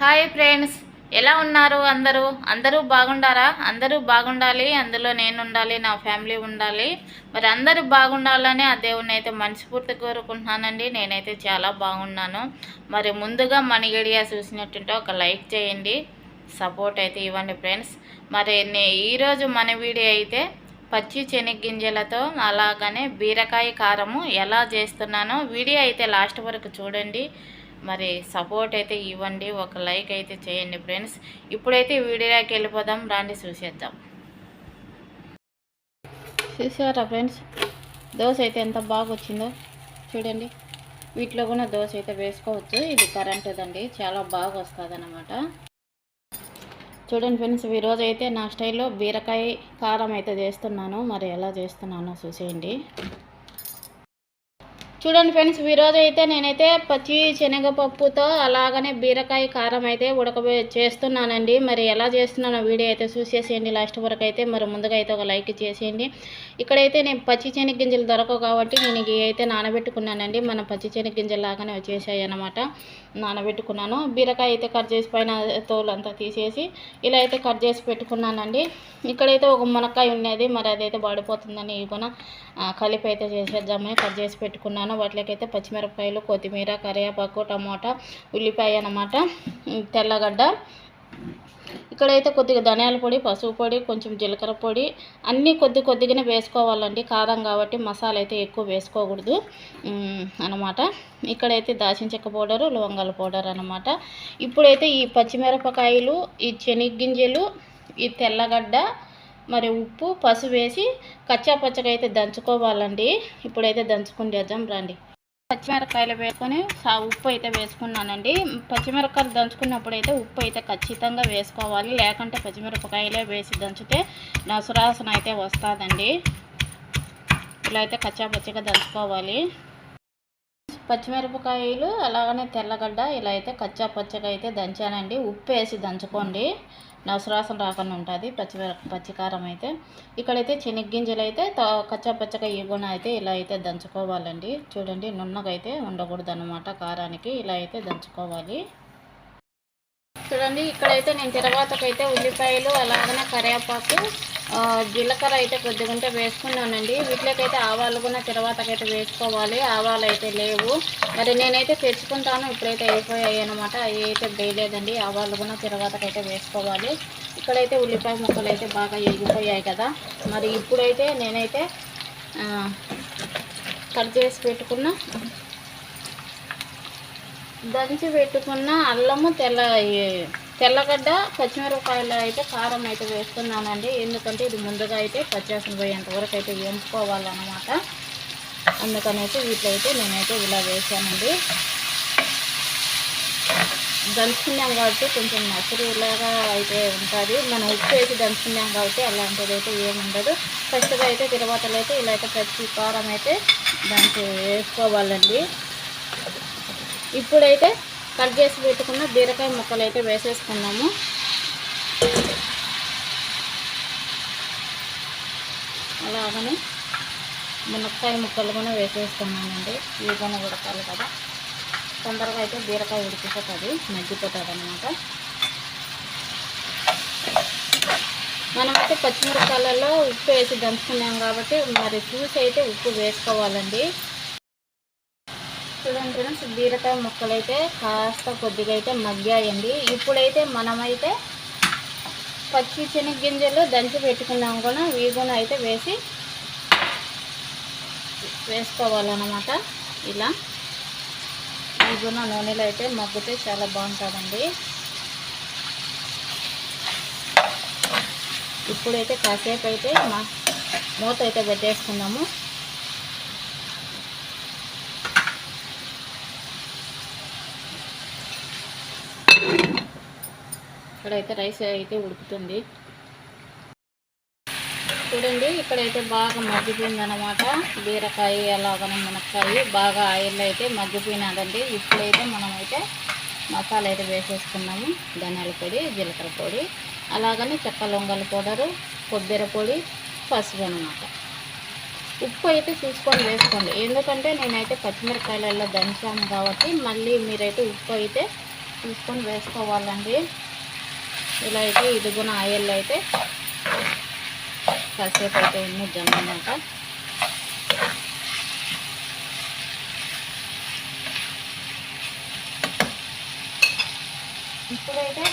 Hi friends ఎలా ఉన్నారు అందరూ? అందరూ బాగుండారా? అందరూ బాగుండాలి అందులో నేను ఉండాలి నా ఫ్యామిలీ ఉండాలి. మరి అందరూ బాగుండాలని ఆ దేవుని అయితే మనస్ఫూర్తి కోరుకుంటున్నానండి. నేనైతే చాలా బాగున్నాను. మరి ముందుగా మణిగడియా చూసినట్టుంటే ఒక లైక్ చేయండి. సపోర్ట్ అయితే ఇవ్వండి ఫ్రెండ్స్. మరి నే ఈరోజు మన వీడియో అయితే పచ్చి శనగ్గింజలతో అలాగనే బీరకాయ కారము ఎలా చేస్తున్నానో వీడియో అయితే లాస్ట్ వరకు చూడండి. మరి సపోర్ట్ అయితే ఇవ్వండి ఒక లైక్ అయితే చేయండి ఫ్రెండ్స్ ఇప్పుడైతే వీడియోకి వెళ్ళిపోదాం రాండి చూసేద్దాం. చూసారా ఫ్రెండ్స్ దోశ అయితే ఎంత బాగా వచ్చిందో చూడండి. వీటిలో కూడా దోశ అయితే వేసుకోవచ్చు ఇది కరెంటుదండి చాలా బాగా వస్తుంది అనమాట చూడండి ఫ్రెండ్స్ ఈరోజు అయితే నా స్టైల్లో బీరకాయ కారం అయితే చేస్తున్నాను. మరి ఎలా చేస్తున్నానో చూసేయండి. చూడండి ఫ్రెండ్స్ ఈరోజు అయితే నేనైతే పచ్చి శనగపప్పుతో అలాగనే బీరకాయ కారం అయితే ఉడకబే చేస్తున్నానండి. మరి ఎలా చేస్తున్నానో వీడియో అయితే చూసేసేయండి. లాస్ట్ వరకు అయితే మరి ముందుగా అయితే ఒక లైక్ చేసేయండి. ఇక్కడైతే నేను పచ్చి శనగగింజలు దొరకవు కాబట్టి నేను ఇవి అయితే నానబెట్టుకున్నానండి. మన పచ్చి శనగగింజలు లాగానే వచ్చేసాయి అనమాట నానబెట్టుకున్నాను. బీరకాయ అయితే కట్ చేసి పైన తోలంతా తీసేసి ఇలా అయితే కట్ చేసి పెట్టుకున్నానండి. ఇక్కడైతే ఒక మునక్కాయ ఉన్నది. మరి అదైతే పడిపోతుందని ఇవ్వన కలిపి అయితే చేసేద్దామని కట్ చేసి పెట్టుకున్నాను. వాటికైతే పచ్చిమిరపకాయలు కొత్తిమీర కరివేపాకు టమోటా ఉల్లిపాయ అన్నమాట తెల్లగడ్డ ఇక్కడైతే కొద్దిగా ధనియాల పొడి పసుపు పొడి కొంచెం జీలకర్ర పొడి అన్నీ కొద్ది కొద్దిగానే వేసుకోవాలండి. కారం కాబట్టి మసాలా అయితే ఎక్కువ వేసుకోకూడదు. అనమాట అన్నమాట. ఇక్కడైతే దాచిన చెక్క పౌడరు లవంగాల పౌడర్ అనమాట ఇప్పుడైతే ఈ పచ్చిమిరపకాయలు ఈ శనగ్గింజలు ఈ తెల్లగడ్డ మరి ఉప్పు పసుపు వేసి కచ్చా పచ్చగా అయితే దంచుకోవాలండి. ఇప్పుడైతే దంచుకుని చేద్దాం రండి. పచ్చిమిరపకాయలు వేసుకొని సా ఉప్పు అయితే వేసుకున్నానండి. పచ్చిమిరపకాయలు దంచుకున్నప్పుడు అయితే ఉప్పు అయితే ఖచ్చితంగా వేసుకోవాలి. లేకుంటే పచ్చిమిరపకాయలే వేసి దంచితే నా సురాసన అయితే వస్తుందండి. ఇలా అయితే కచ్చా పచ్చిగా దంచుకోవాలి. పచ్చిమిరపకాయలు అలాగనే తెల్లగడ్డ ఇలా అయితే కచ్చా పచ్చగా అయితే దంచానండి. ఉప్పు వేసి దంచుకోండి. నసురాసం రాకుండా ఉంటుంది పచ్చి పచ్చికారం అయితే. ఇక్కడైతే శనగ్గింజలు అయితే కచ్చా పచ్చగా ఇగున అయితే ఇలా అయితే దంచుకోవాలండి. చూడండి నున్నగా అయితే ఉండకూడదు అనమాట కారానికి ఇలా అయితే దంచుకోవాలి. చూడండి ఇక్కడైతే నేను తిరగతకైతే ఉల్లిపాయలు అలాగనే కరివేపాకు జీలకర్ర అయితే కొద్దిగంటే వేసుకున్నానండి. వీటిలోకైతే ఆవాలు కూడా తిరగతకైతే వేసుకోవాలి. ఆవాలు అయితే లేవు. మరి నేనైతే తెచ్చుకుంటాను. ఇప్పుడైతే అయిపోయాయి అనమాట అవి అయితే వేయలేదండి. ఆవాలు కూడా తిరగతకైతే వేసుకోవాలి. ఇక్కడైతే ఉల్లిపాయ ముక్కలు అయితే బాగా ఎగిపోయాయి కదా. మరి ఇప్పుడైతే నేనైతే కట్ చేసి పెట్టుకున్న దంచి పెట్టుకున్న అల్లము తెల్ల తెల్లగడ్డ పచ్చిమిరపకాయలు అయితే కారం అయితే వేస్తున్నానండి. ఎందుకంటే ఇది ముందుగా అయితే పచ్చేసిన పోయేంత వరకు అయితే వేయించుకోవాలన్నమాట. అందుకనేసి వీటిలో నేనైతే ఇలా వేసానండి దంచుకున్నాం కాబట్టి కొంచెం నసురులాగా అయితే ఉంటుంది. మనం ఉప్పు వేసి దంచుకున్నాం కాబట్టి అలాంటిది అయితే ఏముండదు ఫస్ట్గా అయితే తిరువాతలు అయితే ఇలా అయితే ప్రతి కారం అయితే దానికి వేసుకోవాలండి. ఇప్పుడైతే కట్ చేసి పెట్టుకున్న బీరకాయ ముక్కలు అయితే వేసేసుకున్నాము. అలాగని మునక్కాయ ముక్కలు కూడా వేసేస్తున్నానండి. ఇవి కూడా ఉడకాలి కదా. తొందరగా అయితే బీరకాయ ఉడికిపోతుంది మగ్గిపోతుంది అనమాట మనమైతే పచ్చిమిరపకాయలలో ఉప్పు వేసి దంచుకున్నాం కాబట్టి మరి చూసి అయితే ఉప్పు వేసుకోవాలండి. చూడండి ఫ్రెండ్స్ బీరకాయ ముక్కలు అయితే కాస్త కొద్దిగా అయితే మగ్గాయండి. ఇప్పుడైతే మనమైతే పచ్చి శనగ్గింజలు దంచి పెట్టుకున్నాం కూడా వీగున అయితే వేసి వేసుకోవాలన్నమాట. ఇలా వీగున నూనెలో అయితే మగ్గితే చాలా బాగుంటుందండి. ఇప్పుడైతే కాసేపు అయితే మా మూత అయితే పెట్టేసుకున్నాము. ఇక్కడైతే రైస్ అయితే ఉడుకుతుంది. చూడండి ఇక్కడైతే బాగా మగ్గిపోయింది అనమాట బీరకాయ అలాగనే మునక్కాయ బాగా ఆయిల్ అయితే మగ్గిపోయినదండి. ఇప్పుడైతే మనమైతే మసాలా అయితే వేసేసుకున్నాము. ధనియాల పొడి జీలకర్ర పొడి అలాగనే చెక్క లొంగల పౌడరు కొబ్బరి పొడి పసుపు అనమాట ఉప్పు అయితే చూసుకొని వేసుకోండి. ఎందుకంటే నేనైతే పచ్చిమిరకాయలలో దంచాను కాబట్టి మళ్ళీ మీరైతే ఉప్పు అయితే చూసుకొని వేసుకోవాలండి. ఇలా అయితే ఇదిగున ఆయిల్ అయితే కాసేపు అయితే ముద్దాం అన్నమాట. ఇప్పుడైతే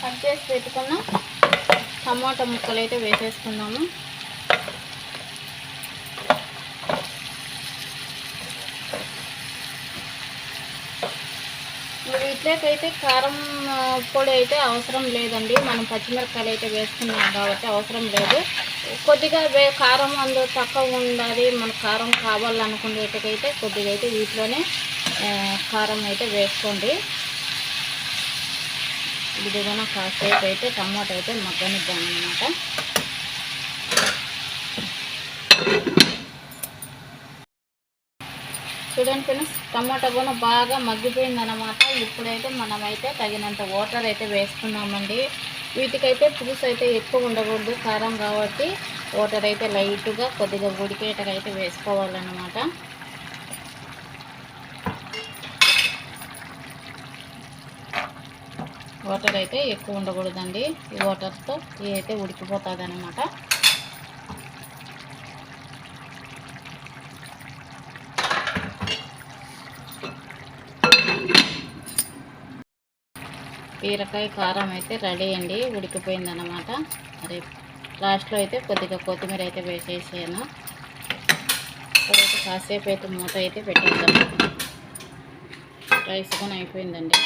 కట్ చేసి పెట్టుకున్న టమాటా ముక్కలు అయితే వేసేసుకుందాము. అయితే కారం పొడి అయితే అవసరం లేదండి. మనం పచ్చిమిరపకాయలు అయితే వేసుకున్నాం కాబట్టి అవసరం లేదు. కొద్దిగా వే కారం అందు తక్కువ ఉండాలి. మనకు కారం కావాలనుకునేటికైతే కొద్దిగా అయితే వీటిలోనే కారం అయితే వేసుకోండి. ఇదిగా కాసేపు అయితే టమాటా అయితే మగ్గనిద్దాం అనమాట చూడండి ఫ్రెండ్స్ టమాటా కూడా బాగా మగ్గిపోయింది అనమాట ఇప్పుడైతే మనమైతే తగినంత వాటర్ అయితే వేసుకున్నామండి. వీటికైతే పులుసు అయితే ఎక్కువ ఉండకూడదు కారం కాబట్టి వాటర్ అయితే లైట్గా కొద్దిగా ఉడికేటకైతే వేసుకోవాలన్నమాట. వాటర్ అయితే ఎక్కువ ఉండకూడదండి. ఈ వాటర్తో ఇది అయితే ఉడికిపోతుంది అనమాట బీరకాయ కారం అయితే రెడీ అండి ఉడికిపోయింది అనమాట మరి లాస్ట్లో అయితే కొద్దిగా కొత్తిమీర అయితే వేసేసాను. ఇప్పుడైతే కాసేపు అయితే మూత అయితే పెట్టేద్దాం. రైస్ కూడా అయిపోయిందండి.